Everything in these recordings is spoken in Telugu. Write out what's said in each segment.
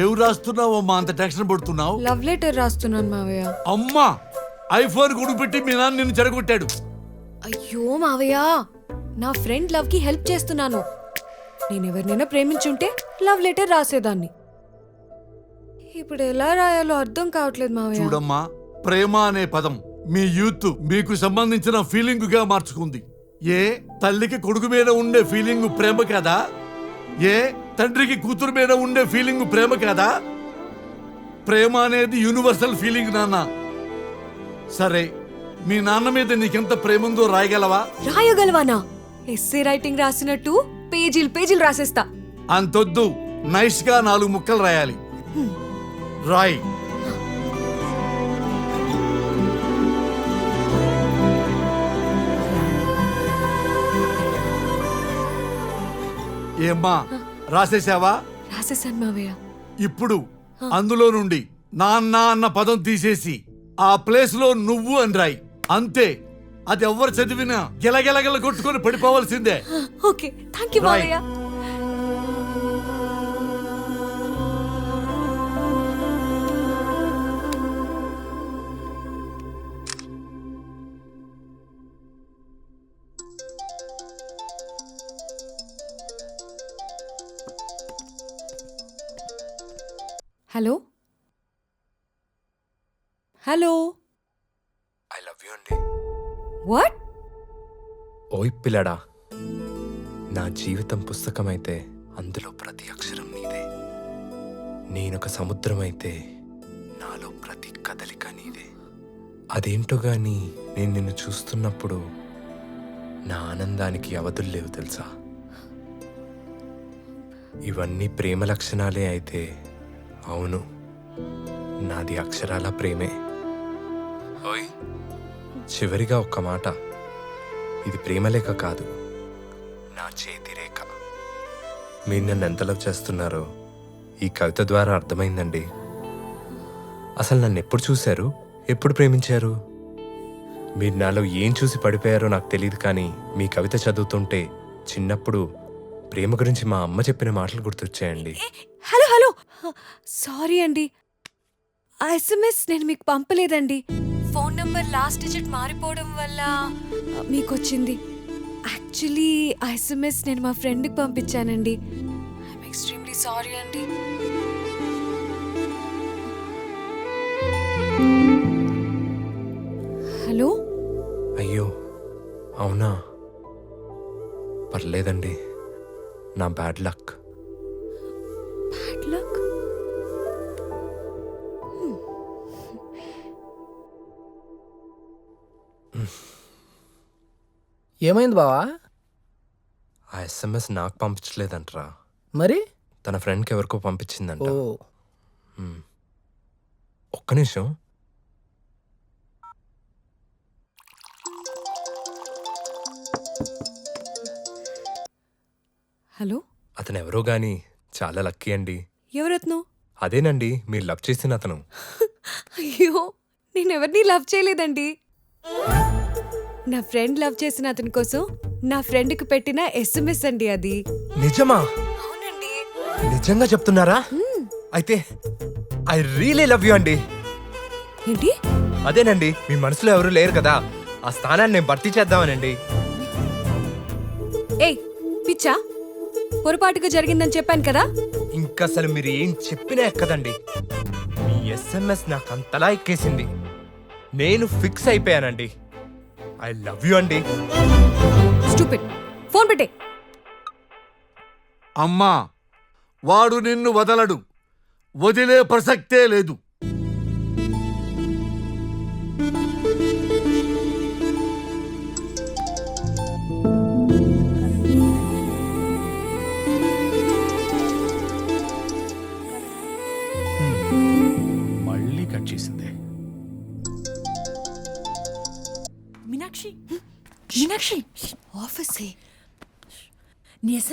ఏం రాస్తున్నావు అమ్మా అంత టెన్షన్ పడుతున్నావు? లవ్ లెటర్ రాస్తున్నాను మావయ్య. అమ్మా ఐఫోన్ కొడుకుపెట్టి మీ నాన్న నిన్ను చెడగొట్టాడు అయ్యో మావయ్య నా ఫ్రెండ్ లవ్కి హెల్ప్ చేస్తున్నాను. నేను ఎవరినైనా ప్రేమించుంటే లవ్ లెటర్ రాసేదాన్ని. ఇప్పుడు ఎలా రాయాలో అర్థం కావట్లేదు మావయ్య. చూడమ్మా ప్రేమ అనే పదం మీ యూత్ మీకు సంబంధించిన ఫీలింగ్గా మార్చుకుంది. ఏ తల్లికి కొడుకు మీద ఉండే ఫీలింగ్ ప్రేమ కదా? ఏ తండ్రికి కూతురు మీద ఉండే ఫీలింగ్ ప్రేమ కదా? ప్రేమ అనేది యూనివర్సల్ ఫీలింగ్ నాన్న. సరే మీ నాన్న మీద నీకెంత ప్రేమ ఉందో రాయగలవా? రాయగలవానా? ఎస్సే రైటింగ్ రాసినట్టు పేజీలు పేజీలు రాసేస్తా. అంతొద్దు నైస్గా నాలుగు ముక్కలు రాయాలి. రాయ్. ఏమ్మా రాసేసావా రాసేసాను మావయ్య. ఇప్పుడు అందులో నుండి నాన్న అన్న పదం తీసేసి ఆ ప్లేస్లో నువ్వు అని రాయి. అంతే. అది ఎవరు చదివినా గిలగిలగిల కొట్టుకొని పడిపోవలసిందే. ఓకే. Thank you. మావయ్య హలో ఐ లవ్ యూ అండి వాట్ ఓయ్ పిల్లడా నా జీవితం పుస్తకమైతే అందులో ప్రతి అక్షరం నీదే. నేనొక సముద్రం అయితే నాలో ప్రతి కదలిక నీదే. అదేంటో గాని నేను నిన్ను చూస్తున్నప్పుడు నా ఆనందానికి అవధులు లేవు తెలుసా? ఇవన్నీ ప్రేమ లక్షణాలే అయితే అవును నాది అక్షరాల ప్రేమే. ఓయ్. చివరిగా ఒక్క మాట. ఇది ప్రేమలేఖ కాదు. నా చేతి రేఖ. మీరు నన్ను ఎంత లవ్ చేస్తున్నారో ఈ కవిత ద్వారా అర్థమైందండి. అసలు నన్ను ఎప్పుడు చూశారు? ఎప్పుడు ప్రేమించారు? మీరు నాలో ఏం చూసి పడిపోయారో నాకు తెలియదు కానీ మీ కవిత చదువుతుంటే చిన్నప్పుడు ప్రేమ గురించి మా అమ్మ చెప్పిన మాటలు గుర్తొచ్చాయండి. Hello hello. సారీ అండి. ఆ ఎస్ఎంఎస్ నేను మీకు పంపలేదండి. నంబర్ లాస్ట్ డిజిట్ మారిపోవడం వల్ల మీకు వచ్చింది యాక్చువల్లీ ఆ ఎస్ఎంఎస్ నేను మా ఫ్రెండ్కి పంపించానండి. ఐఎమ్ ఎక్స్ట్రీమ్లీ సారీ అండి. హలో అయ్యో అవునా? పర్లేదండి. నా బ్యాడ్ లక్ ఏమైంది బావా? ఆ ఎస్ఎంఎస్ నాకు పంపించలేదంటరా. మరి? తన ఫ్రెండ్కి ఎవరికో పంపించిందంట. ఓ. ఒక్క నిమిషం. హలో? అతను ఎవరో గాని చాలా లక్కీ అండి. ఎవరత్ను? అదేనండి మీరు లవ్ చేసిన అతను. అయ్యో నేను ఎవరిని లవ్ చేయలేదండి. నా ఫ్రెండ్ లవ్ చేసిన అతని కోసం నా ఫ్రెండ్కి పెట్టిన ఎస్ఎంఎస్ అండి అది. నిజమా? అవునండి. నిజంగా చెప్తున్నారా? అయితే ఐ రియలీ లవ్ యూ అండి. ఏంటి? అదేనండి మీ మనసులో ఎవరు లేరు కదా. ఆ స్థానాన్ని నేను భర్తీ చేద్దామనండి. ఏయ్ పిచ్చా. పొరపాటుగా జరిగిందని చెప్పాను కదా. ఇంకా అసలు మీరు ఏం చెప్పినా ఎక్కదండి. మీ ఎస్ఎంఎస్ నాకు అంతలా ఎక్కేసింది. నేను ఫిక్స్ అయిపోయానండి. ఐ లవ్ యూ అండి. స్టూపిడ్. ఫోన్ పెట్టే. అమ్మా వాడు నిన్ను వదలడు. వదిలే ప్రసక్తే లేదు.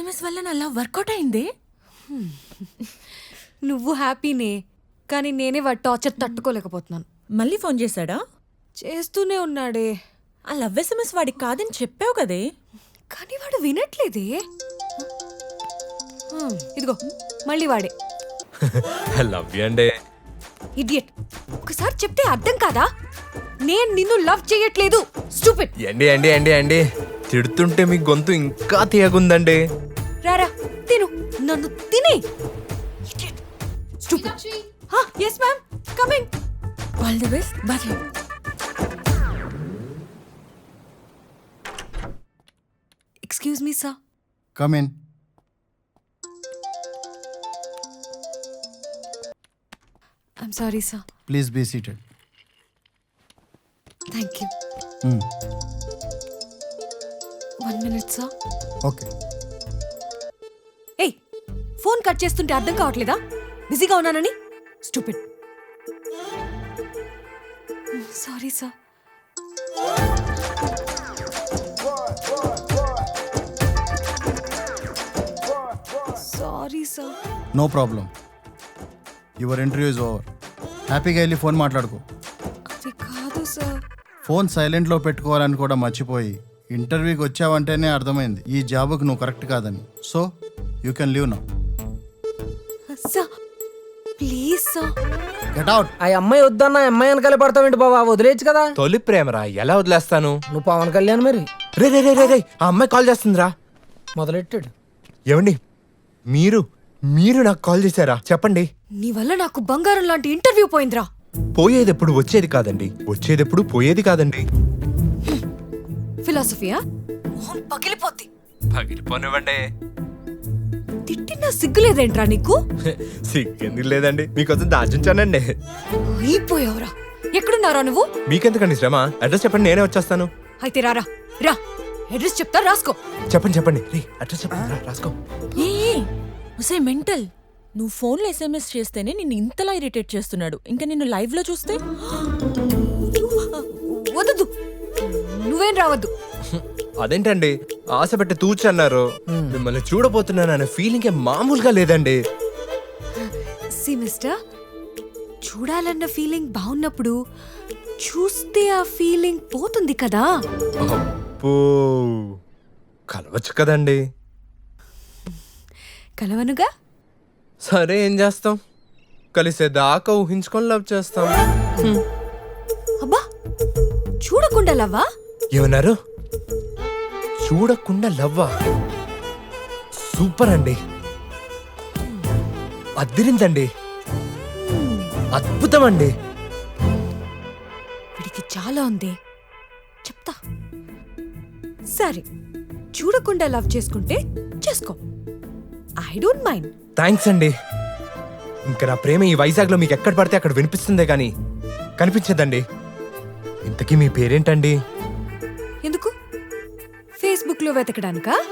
ఎస్ఎంఎస్ వల్ల నా లవ్ వర్కౌట్ అయింది? నువ్వు హ్యాపీనే కానీ నేనే వాడి టార్చర్ తట్టుకోలేకపోతున్నాను. మళ్ళీ ఫోన్ చేశాడా? చేస్తూనే ఉన్నాడే. ఆ లవ్ ఎస్ఎంఎస్ వాడికి కాదని చెప్పావు కదే. కానీ వాడు వినట్లేదే. హ్మ్, ఇదిగో మళ్ళీ వాడే. లవ్ యూ అండి. ఇడియట్ ఒకసారి చెప్తే అర్థం కాదా? నేను నిన్ను లవ్ చేయట్లేదు. స్టూపిడ్ ఎండి అండి అండి అండి తిడుతుంటే మీ గొంతు ఇంకా తీయగుందండి. రారా తిను. నన్ను తినే. Yes ma'am coming all the best boy excuse me sir Come in. I'm sorry sir Please be seated. Thank you. One minute sir Okay. Phone cut చేస్తుంటే అర్థం కావట్లేదా? బిజీగా ఉన్నానని? Stupid sorry sir sorry sir No problem. Your interview is over. హ్యాపీగా వెళ్ళి ఫోన్ మాట్లాడుకో. అది కాదు సార్ ఫోన్ సైలెంట్లో పెట్టుకోవాలని కూడా మర్చిపోయి ఇంటర్వ్యూకి వచ్చావంటేనే అర్థమైంది. ఈ జాబ్కి నువ్వు కరెక్ట్ కాదని. So you can leave now get out ఆ అమ్మాయి వద్దన్న అమ్మాయి వెనకాల పడతావేంటి బాబా వదిలేయచ్చు కదా? తొలి ప్రేమరా ఎలా వదిలేస్తాను? నువ్వు పవన్ కళ్యాణ్ మరి. రే రే రే రే రే ఆ అమ్మాయి కాల్ చేస్తుందిరా. మొదలెట్టాడు? ఏమండి మీరు మీరు నాకు కాల్ చేశారా? చెప్పండి. నీ వల్ల నాకు బంగారం లాంటి ఇంటర్వ్యూ పోయిందిరా. పోయేది ఎప్పుడు వచ్చేది కాదండి. వచ్చేది ఎప్పుడు పోయేది కాదండి. ఫిలాసఫియా? మొహం పగిలిపోద్ది. పగిలిపోనివ్వండి. తిట్టినా సిగ్గులేదేంట్రా నీకు? సిగ్గెందుకు లేదండి. మీకోసం దాచుంచానండి. అయిపోయావురా. ఎక్కడున్నారా నువ్వు? మీకెందుకండి శ్రమ? అడ్రస్ చెప్పండి నేనే వచ్చేస్తాను. అయితే రారా రా అడ్రస్ చెప్తా రాసుకో. చెప్పండి చెప్పండి. రే అడ్రస్ చెప్పండి రా, రాసుకో. ఏ ఒసే మెంటల్. నువ్వు ఫోన్లో ఎస్ఎంఎస్ చేస్తేనే నిన్ను ఇంతలా ఇరిటేట్ చేస్తున్నాడు. ఇంకా నిన్ను లైవ్లో చూస్తే? వద్దు. నువ్వేం రావద్దు. అదేంటండి? ఆశ పెట్టి తూచి అన్నారు. మిమ్మల్ని చూడబోతున్నాను అనే ఫీలింగ్ మామూలుగా లేదండి. సి మిస్టర్ చూడాలన్న ఫీలింగ్ బాగున్నప్పుడు చూస్తే ఆ ఫీలింగ్ పోతుంది కదా? అబ్బో కలవచ్చు కదండి. కలవనుగా? సరే ఏం చేస్తాం? కలిసే దాకా ఊహించుకొని లవ్ చేస్తాం. అబ్బా చూడకుండా లవ్వా? ఏమన్నారు? చూడకుండా లవ్వా? సూపర్ అండి. అద్దిరిందండి. అద్భుతం అండి వీడికి చాలా ఉంది. చెప్తా. సరే చూడకుండా లవ్ చేసుకుంటే చేసుకో. I don't mind. థ్యాంక్స్ అండి. ఇంకా నా ప్రేమ ఈ వైజాగ్లో మీకు ఎక్కడ పడితే అక్కడ వినిపిస్తుందే కానీ కనిపించదండి. ఇంతకీ మీ పేరేంటండి? ఫేస్బుక్లో వెతకడానికా?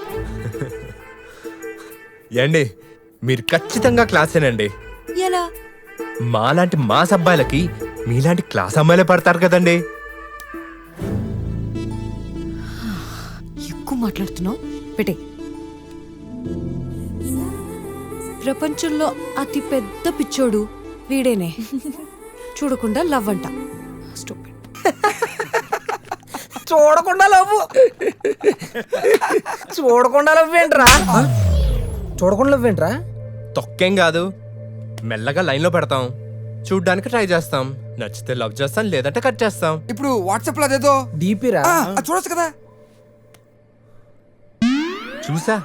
ఏండి మీరు ఖచ్చితంగా క్లాసేనండి ఎలా? మాలాంటి మాస్ అబ్బాయిలకి మీలాంటి క్లాస్ అమ్మాయిలే పడతారు కదండి. ఎక్కువ మాట్లాడుతున్నావు? పెట్టే. ప్రపంచంలో అతి పెద్ద పిచ్చోడు వీడేనే. చూడకుండా లవ్ అంట. Stupid. చూడకుండా లవ్వు. చూడకుండా లవ్ ఏంట్రా? చూడకుండా లవ్ ఏంట్రా? తొక్కేం కాదు. మెల్లగా లైన్లో పెడతాం. చూడ్డానికి ట్రై చేస్తాం. నచ్చితే లవ్ చేస్తాం లేదంటే కట్ చేస్తాం. ఇప్పుడు వాట్సాప్లో అదేదో. డీపీరా? చూడొచ్చు కదా. చూసా.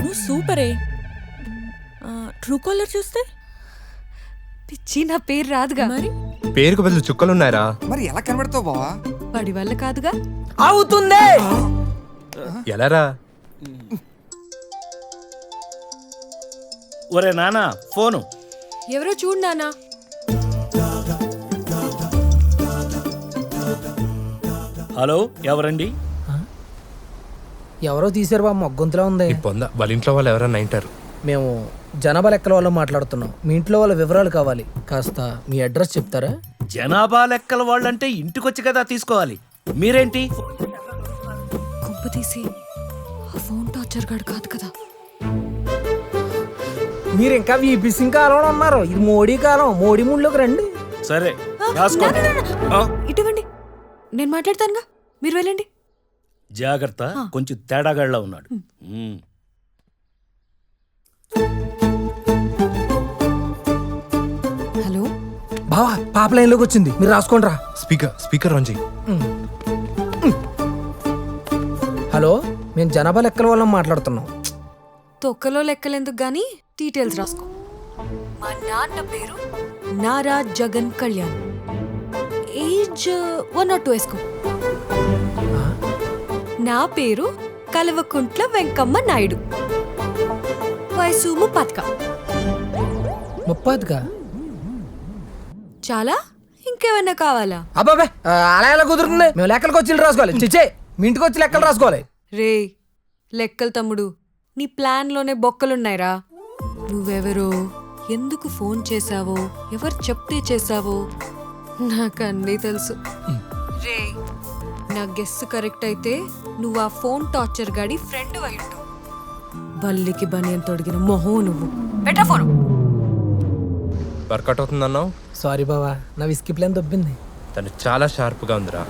నువ్వు సూపరే. ట్రూ కాలర్ చూస్తే? పిచ్చి నా పేరు రాదుగా. మరి? పేరుకు బదులు చుక్కలున్నారా మరి ఎలా కనబడతావు బావా? వాడి వల్ల కాదుగా. అవుతుంది ఎలారా? ఒరే నానా ఫోను. ఎవరో చూడు నానా. హలో ఎవరండి? ఎవరో తీసారు బాబు మొగ్గొంతులా ఉంది. పొంద వాళ్ళ ఇంట్లో వాళ్ళు ఎవరన్నా వింటారు మేము జనాభా లెక్కల వాళ్ళు మాట్లాడుతున్నాం. మీ ఇంట్లో వాళ్ళ వివరాలు కావాలి. కాస్త మీ అడ్రస్ చెప్తారా? జనాభా లెక్కల వాళ్ళంటే ఇంటికొచ్చి కదా తీసుకోవాలి. మీరేంటి? కుంప తీసి ఆ ఫోన్ టార్చర్ గాడు కాదు కదా. మీరు ఇంకా వీపీ సింగ్ కాలంలో ఉన్నారు ఇది మోడీ కాలం. మోడీ మూడ్లోకి రండి. సరే ఆ, ఇటువంటి నేను మాట్లాడతానుగా. మీరు వెళ్ళండి. జాగ్రత్త. కొంచెం తేడాగాళ్ళ ఉన్నాడు. మ్మ్. హలో? బావా పాప లైన్లోకి వచ్చింది. మీరు రాసుకోండి రా. స్పీకర్ స్పీకర్ ఆన్ చేయి హలో మేము జనాభా లెక్కల వాళ్ళం మాట్లాడుతున్నాం. తొక్కలో లెక్కలెందుకు గాని? డీటెయిల్స్ రాసుకో. మా నాన్న పేరు Nara Jagan Kalyan. Age one not two వేసుకో. నా పేరు కలవకుంట్ల వెంకమ్మ నాయుడు. వయసు ముప్పత్క? ముప్పదిగా చాలా? ఇంకేమైనా కావాలా? అబ్బాబే ఆ, అలా ఎలా కుదురుతుంది? మేము లెక్కలకు వచ్చి ఇల్లు రాసుకోవాలి. చిచ్చే మీ ఇంటికి వచ్చి లెక్కలు రాసుకోవాలి. రే లెక్కలు తమ్ముడు నీ ప్లాన్లోనే బొక్కలున్నాయిరా. నువ్వెవరో ఎందుకు ఫోన్ చేశావో ఎవరు చెప్తే చేశావో నాకు అన్నీ తెలుసు. రే నా గెస్ కరెక్ట్ అయితే నువ్వు ఆ ఫోన్ టార్చర్ గాడి ఫ్రెండ్ అయ్యుంటావు బల్లికి బనియన్ తొడిగిన మొహం నువ్వు. పెట్టా ఫోను. వర్కౌట్ అవుతుందన్నావు? సారీ బావా నా విస్కీ ప్లాన్ దొబ్బింది. తను చాలా షార్ప్గా ఉందిరా.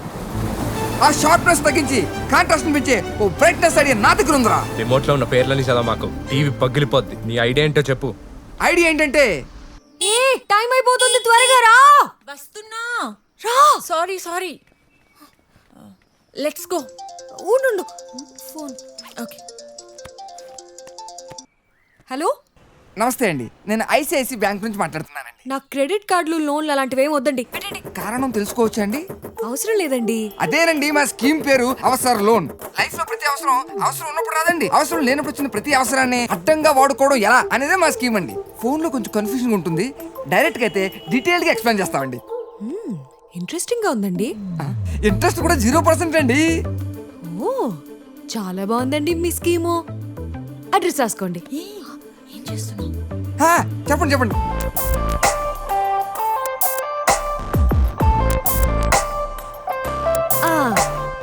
ఆ షార్ప్నెస్ తగ్గించి కాంట్రాస్ట్ పెంచే ఓ బ్రైట్నెస్ ఐడియా నా దగ్గర ఉందిరా. రిమోట్లో ఉన్న పేర్లని చదవ మాకు. టీవీ పగిలిపోద్ది. నీ ఐడియా ఏంటో చెప్పు. ఐడియా ఏంటంటే ఏ టైం అయిపోతుంది త్వరగా రా. వస్తున్నా. రా. సారీ సారీ లెట్స్ గో ఉండు ఫోన్ ఓకే హలో? నమస్తే అండి. నేను ఐసిఐసి బ్యాంక్ నుంచి మాట్లాడుతున్నానండి. నా క్రెడిట్ కార్డులు లోన్లు అలాంటివి ఏమి వద్దండి. పెట్టండి. కారణం తెలుసుకోవచ్చా అండి? అవసరం లేదండి. అదేనండి మా స్కీమ్ పేరు అవసర లోన్. లైఫ్లో ప్రతి అవసరం అవసరం ఉన్నప్పుడు రాదండి. అవసరం లేనప్పుడు వచ్చిన ప్రతి అవసరాన్ని అడ్డంగా వాడుకోవడం ఎలా అనేదే మా స్కీమ్ అండి. ఫోన్లో కొంచెం కన్ఫ్యూజన్ ఉంటుంది. డైరెక్ట్గా అయితే డీటెయిల్గా ఎక్స్ప్లెయిన్ చేస్తామండి. ఇంట్రెస్టింగ్గా ఉందండి. ఇంట్రెస్ట్ కూడా జీరో పర్సెంట్ అండి. ఓ చాలా బాగుందండి మీ స్కీము. అడ్రస్ రాసుకోండి. హా, చెప్పండి చెప్పండి. ఆ,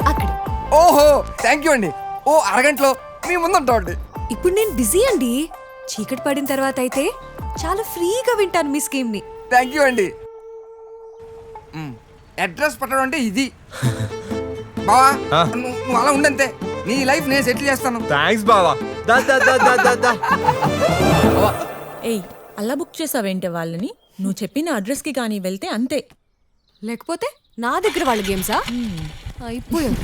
అక్కడ. ఓహో థ్యాంక్ యూ అండి. ఓ అరగంటలో మీ ముందు ఉంటామండి ఇప్పుడు నేను బిజీ అండి. చీకటి పడిన తర్వాత అయితే చాలా ఫ్రీగా వింటాను మీ స్కీమ్ని థ్యాంక్ యూ అండి అడ్రస్ పెట్టడం అంటే ఇది. బావా ఆ. నువ్వు నువ్వు అలా ఉండంతే. నీ లైఫ్ నేను సెటిల్ చేస్తాను. థ్యాంక్స్ బావా. దా దా దా దా దా దా. ఏయ్ అలా బుక్ చేసావేంటే వాళ్ళని? నువ్వు చెప్పిన అడ్రస్కి కానీ వెళ్తే అంతే. లేకపోతే నా దగ్గర వాళ్ళ గేమ్సా? అయిపోయాం.